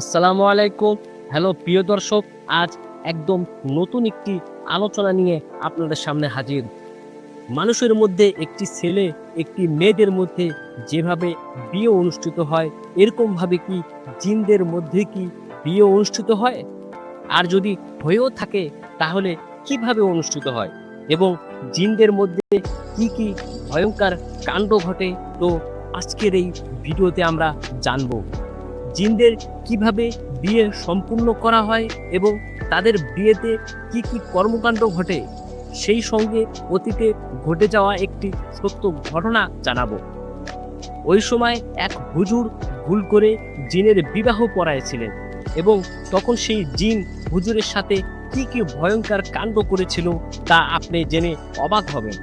আসসালামু আলাইকুম। হ্যালো, প্রিয় দর্শক, আজ একদম নতুন একটি আলোচনা নিয়ে আপনাদের সামনে হাজির। মানুষের মধ্যে একটি ছেলে, একটি মেয়েদের মধ্যে যেভাবে বিয়ে অনুষ্ঠিত হয়, এরকমভাবে কি জিনদের মধ্যে কি বিয়ে অনুষ্ঠিত হয়? আর যদি হয়েও থাকে, তাহলে কীভাবে অনুষ্ঠিত হয়? এবং জিনদের মধ্যে কি কি ভয়ঙ্কর কাণ্ড ঘটে? তো আজকের এই ভিডিওতে আমরা জানব। জিনদের কীভাবে বিয়ে সম্পূর্ণ করা হয় এবং তাদের বিয়েতে কি কি কর্মকাণ্ড ঘটে, সেই সঙ্গে অতীতে ঘটে যাওয়া একটি সত্য ঘটনা জানাব। ওই সময় এক হুজুর ভুল করে জিনের বিবাহ পড়াইছিলেন এবং তখন সেই জিন হুজুরের সাথে কি কি ভয়ঙ্কর কাণ্ড করেছিল তা আপনি জেনে অবাক হবেন।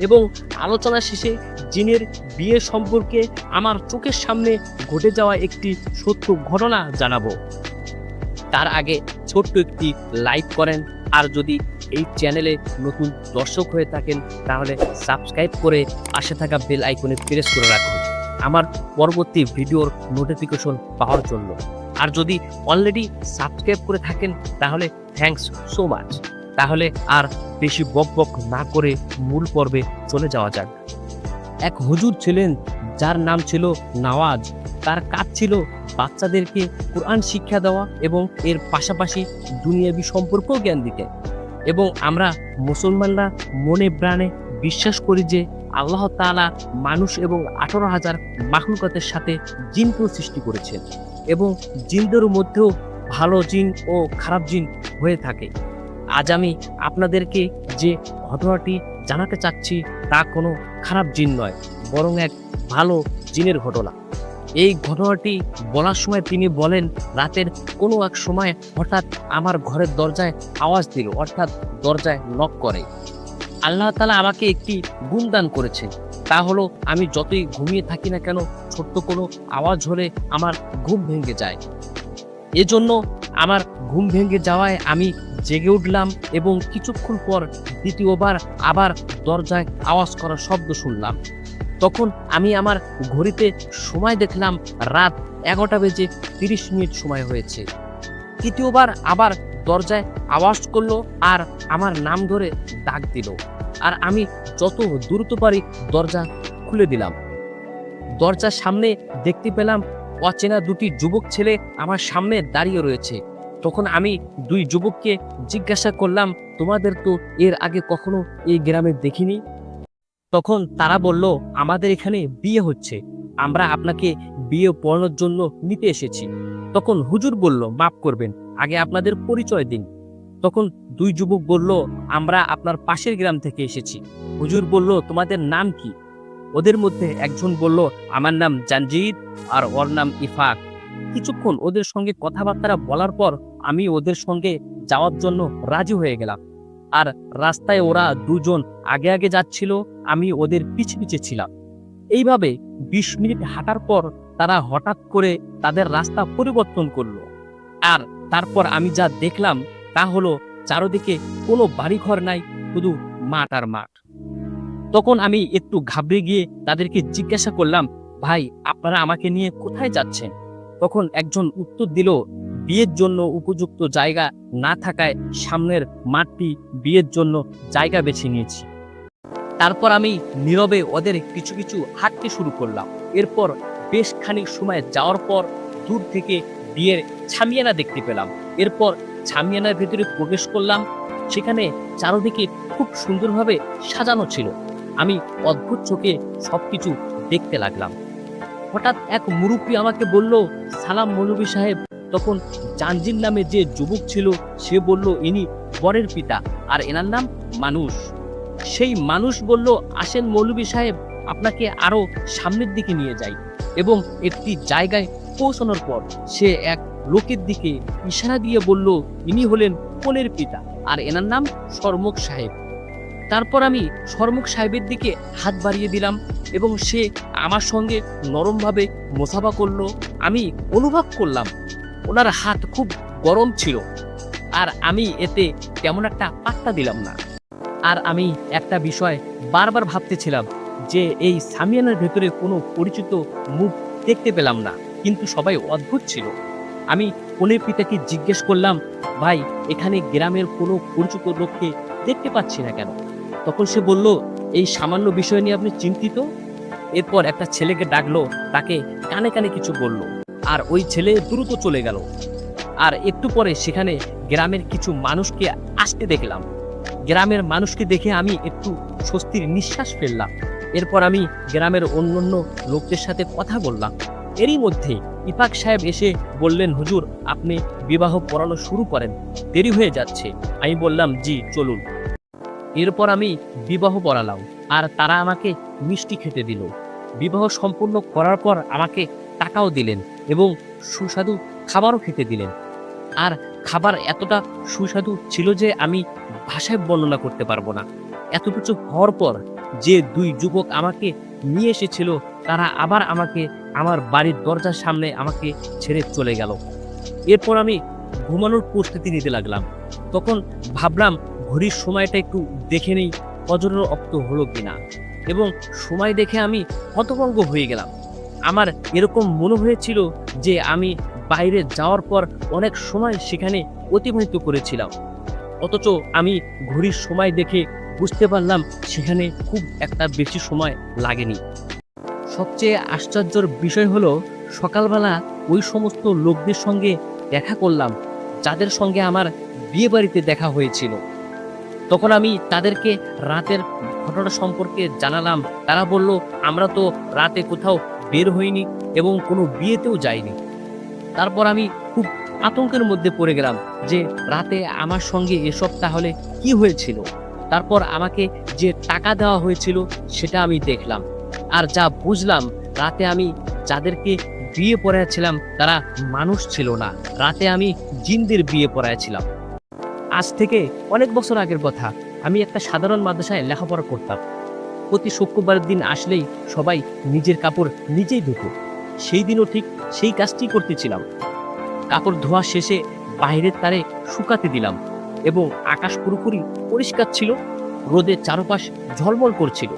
এবং আলোচনা শেষে জিনের বিয়ে সম্পর্কে আমার চোখের সামনে ঘটে যাওয়া একটি সত্য ঘটনা জানাব। তার আগে ছোট্ট একটি লাইক করেন, আর যদি এই চ্যানেলে নতুন দর্শক হয়ে থাকেন, তাহলে সাবস্ক্রাইব করে পাশে থাকা বেল আইকনে প্রেস করে রাখুন। আমার পরবর্তী ভিডিওর নোটিফিকেশন পাওয়ার জন্য। আর যদি অলরেডি সাবস্ক্রাইব করে থাকেন, তাহলে থ্যাঙ্কস সো মাচ। তাহলে আর বেশি বক বক না করে মূল পর্বে চলে যাওয়া যাক। এক হুজুর ছিলেন, যার নাম ছিল নওয়াজ। তার কাজ ছিল বাচ্চাদেরকে কোরআন শিক্ষা দেওয়া এবং এর পাশাপাশি দুনিয়াবি সম্পর্কেও জ্ঞান দিতে। এবং আমরা মুসলমানরা মনে প্রাণে বিশ্বাস করি যে আল্লাহ তাআলা মানুষ এবং আঠারো হাজার মাখলুকাতের সাথে জিনকেও সৃষ্টি করেছেন। এবং জিনদের মধ্যেও ভালো জিন ও খারাপ জিন হয়ে থাকে। আজ আমি আপনাদেরকে যে ঘটনাটি জানাতে চাচ্ছি তা কোনো খারাপ জিন নয়, বরং এক ভালো জিনের ঘটনা। এই ঘটনাটি বলার সময় তিনি বলেন, রাতের কোনো এক সময় হঠাৎ আমার ঘরের দরজায় আওয়াজ দিল, অর্থাৎ দরজায় নক করে। আল্লাহ তালা আমাকে একটি গুণ দান করেছে তা হলো, আমি যতই ঘুমিয়ে থাকি না কেন, ছোট্ট কোনো আওয়াজ হলে আমার ঘুম ভেঙে যায়। এজন্য আমার ঘুম ভেঙে যাওয়ায় আমি জেগে উঠলাম এবং কিছুক্ষণ পর দ্বিতীয়বার আবার দরজায় আওয়াজ করার শব্দ শুনলাম। তখন আমি আমার ঘড়িতে সময় দেখলাম রাত এগারোটা বেজে তিরিশ মিনিট সময় হয়েছে। তৃতীয়বার আবার দরজায় আওয়াজ করল আর আমার নাম ধরে ডাক দিল আর আমি যত দ্রুত পারি দরজা খুলে দিলাম। দরজার সামনে দেখতে পেলাম অচেনা দুটি যুবক ছেলে আমার সামনে দাঁড়িয়ে রয়েছে। তখন আমি দুই যুবককে জিজ্ঞাসা করলাম, তোমাদের তো এর আগে কখনো এই গ্রামে দেখিনি? তখন তারা বলল, আমাদের এখানে বিয়ে হচ্ছে। আমরা আপনাকে বিয়ে পড়ানোর জন্য নিতে এসেছি। তখন হুজুর বলল, মাফ করবেন, আগে আপনাদের পরিচয় দিন। তখন দুই যুবক বলল, আমরা আপনার পাশের গ্রাম থেকে এসেছি। হুজুর বলল, তোমাদের নাম কি? ওদের মধ্যে একজন বলল, আমার নাম জানজিদ আর ওর নাম ইফাক। কিছুক্ষণ ওদের সঙ্গে কথাবার্তা বলার পর আমি ওদের সঙ্গে যাওয়ার জন্য রাজি হয়ে গেলাম। আর রাস্তায় ওরা দুজন আগে আগে যাচ্ছিল, আমি ওদের পিছে পিছে ছিলাম। এইভাবে বিশ মিনিট হাঁটার পর তারা হঠাৎ করে তাদের রাস্তা পরিবর্তন করল। আর তারপর আমি যা দেখলাম তা হলো, চারদিকে কোনো বাড়িঘর নাই, শুধু মাঠ আর মাঠ। তখন আমি একটু ঘাবড়ে গিয়ে তাদেরকে জিজ্ঞাসা করলাম, ভাই, আপনারা আমাকে নিয়ে কোথায় যাচ্ছেন? তখন একজন উত্তর দিল বিয়ের জন্য উপযুক্ত জায়গা না থাকায় সামনের মাঠটি বিয়ের জন্য জায়গা বেছে নিয়েছি। তারপর আমি নীরবে ওদের কিছু কিছু হাঁটতে শুরু করলাম। এরপর বেশ খানিক সময় যাওয়ার পর দূর থেকে বিয়ের ছামিয়ানা দেখতে পেলাম। এরপর ছামিয়ানার ভেতরে প্রবেশ করলাম। সেখানে চারদিকে খুব সুন্দরভাবে সাজানো ছিল। আমি অদ্ভুত চোখে সব কিছু দেখতে লাগলাম। হঠাৎ এক মুরব্বী আমাকে বলল, সালাম মৌলবী সাহেব। তখন জানজিন নামে যে যুবক ছিল, সে বলল, ইনি বরের পিতা। আর এনার নাম মানুষ। সেই মানুষ বলল, আসেন মৌলবী সাহেব, আপনাকে আরও সামনের দিকে নিয়ে যাই। এবং একটি জায়গায় পৌঁছানোর পর সে এক লোকের দিকে ইশারা দিয়ে বলল, ইনি হলেন কোলের পিতা। আর এনার নাম শর্মক সাহেব। তারপর আমি শর্মক সাহেবের দিকে হাত বাড়িয়ে দিলাম এবং সে আমার সঙ্গে নরমভাবে মোসাফা করল। আমি অনুভব করলাম ওনার হাত খুব গরম ছিল। আর আমি এতে তেমন একটা পাত্তা দিলাম না। আর আমি একটা বিষয় বারবার ভাবতেছিলাম যে এই সামিয়ানার ভেতরে কোনো পরিচিত মুখ দেখতে পেলাম না, কিন্তু সবাই অদ্ভুত ছিল। আমি কনের পিতাকে জিজ্ঞেস করলাম, ভাই, এখানে গ্রামের কোনো পরিচিত লোককে দেখতে পাচ্ছি না কেন? তখন সে বলল, এই সামান্য বিষয় নিয়ে আপনি চিন্তিত? এরপর একটা ছেলেকে ডাকলো, তাকে কানে কানে কিছু বলল। আর ওই ছেলে দ্রুত চলে গেল। আর একটু পরে সেখানে গ্রামের কিছু মানুষকে আসতে দেখলাম। গ্রামের মানুষকে দেখে আমি একটু স্বস্তির নিঃশ্বাস ফেললাম। এরপর আমি গ্রামের অন্যান্য লোকদের সাথে কথা বললাম। এরই মধ্যে ইফাক সাহেব এসে বললেন, হুজুর, আপনি বিবাহ পড়ানো শুরু করেন। দেরি হয়ে যাচ্ছে। আমি বললাম, জি, চলুন। এরপর আমি বিবাহ পড়ালাম। আর তারা আমাকে মিষ্টি খেতে দিল। বিবাহ সম্পূর্ণ করার পর আমাকে টাকাও দিলেন এবং সুস্বাদু খাবারও খেতে দিলেন। আর খাবার এতটা সুস্বাদু ছিল যে আমি ভাষায় বর্ণনা করতে পারব না। এত কিছু হওয়ার পর যে দুই যুবক আমাকে নিয়ে এসেছিল, তারা আবার আমাকে আমার বাড়ির দরজার সামনে আমাকে ছেড়ে চলে গেল। এরপর আমি ঘুমানোর প্রস্তুতি নিতে লাগলাম। তখন ভাবলাম, ঘড়ির সময়টা একটু দেখে নেই। ফজরের অক্ত হলো কিনা? এবং সময় দেখে আমি হতভঙ্গ হয়ে গেলাম। আমার এরকম মনে হয়েছিল যে আমি বাইরে যাওয়ার পর অনেক সময় সেখানে অতিবাহিত করেছিলাম। অথচ আমি ঘড়ির সময় দেখে বুঝতে পারলাম সেখানে খুব একটা বেশি সময় লাগেনি। সবচেয়ে আশ্চর্যর বিষয় হলো, সকালবেলা ওই সমস্ত লোকদের সঙ্গে দেখা করলাম, যাদের সঙ্গে আমার বিয়ে বাড়িতে দেখা হয়েছিল। তখন আমি তাদেরকে রাতের ঘটনা সম্পর্কে জানালাম। তারা বলল, আমরা তো রাতে কোথাও বের হইনি এবং কোনো বিয়েতেও যাইনি। তারপর আমি খুব আতঙ্কের মধ্যে পড়ে গেলাম যে, রাতে আমার সঙ্গে এসব তাহলে কি হয়েছিল? তারপর আমাকে যে টাকা দেওয়া হয়েছিল, সেটা আমি দেখলাম। আর যা বুঝলাম, রাতে আমি যাদেরকে বিয়ে পড়াইছিলাম তারা মানুষ ছিল না। রাতে আমি জিনদের বিয়ে পড়াইছিলাম আজ থেকে অনেক বছর আগের কথা। আমি একটা সাধারণ মাদ্রাসায় লেখাপড়া করতাম। প্রতি শুক্রবারের দিন আসলেই সবাই নিজের কাপড় নিজেই ধুতো। সেই দিনও ঠিক সেই কাজটি করতেছিলাম। কাপড় ধোয়া শেষে বাইরের তারে শুকাতে দিলাম এবং আকাশ পুরোপুরি পরিষ্কার ছিল। রোদের চারপাশ ঝলমল করছিল।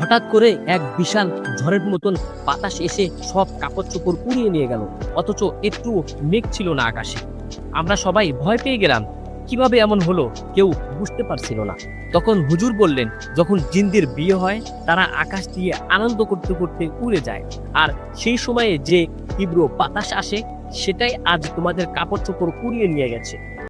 হঠাৎ করে এক বিশাল ঝড়ের মতন বাতাস এসে সব কাপড় চোপড় উড়িয়ে নিয়ে গেল। অথচ একটু মেঘ ছিল না আকাশে। আমরা সবাই ভয় পেয়ে গেলাম কীভাবে এমন হলো কেউ বুঝতে পারছিল না। তখন হুজুর বললেন, যখন জিনদের বিয়ে হয়, তারা আকাশ দিয়ে আনন্দ করতে করতে উড়ে যায়। আর সেই সময়ে যে তীব্র বাতাস আসে, সেটাই আজ তোমাদের কাপড় চোপড় কুড়িয়ে নিয়ে গেছে।